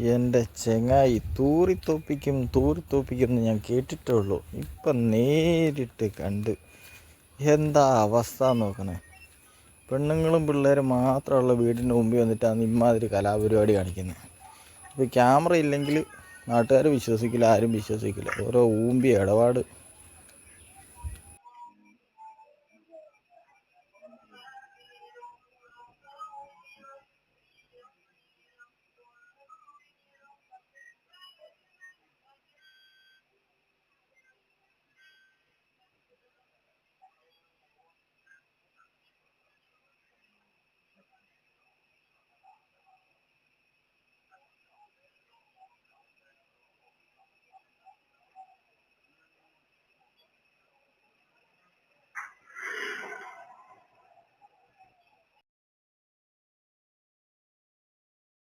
എന്റെ ചെങ്ങായി തൂറിത്തോപ്പിക്കും തൂറിത്തോപ്പിക്കും എന്ന് ഞാൻ കേട്ടിട്ടേ ഉള്ളൂ ഇപ്പം നേരിട്ട് കണ്ട് എന്താ അവസ്ഥ നോക്കണേ? പെണ്ണുങ്ങളും പിള്ളേരും മാത്രമുള്ള വീടിന്റെ മുമ്പിൽ വന്നിട്ടാണ് ഇമ്മാതിരി കലാപരിപാടി കാണിക്കുന്നത് ഇപ്പോൾ ക്യാമറ ഇല്ലെങ്കിൽ നാട്ടുകാർ വിശ്വസിക്കില്ല ആരും വിശ്വസിക്കില്ല. ഓരോ ഊമ്പി ഇടപാട്.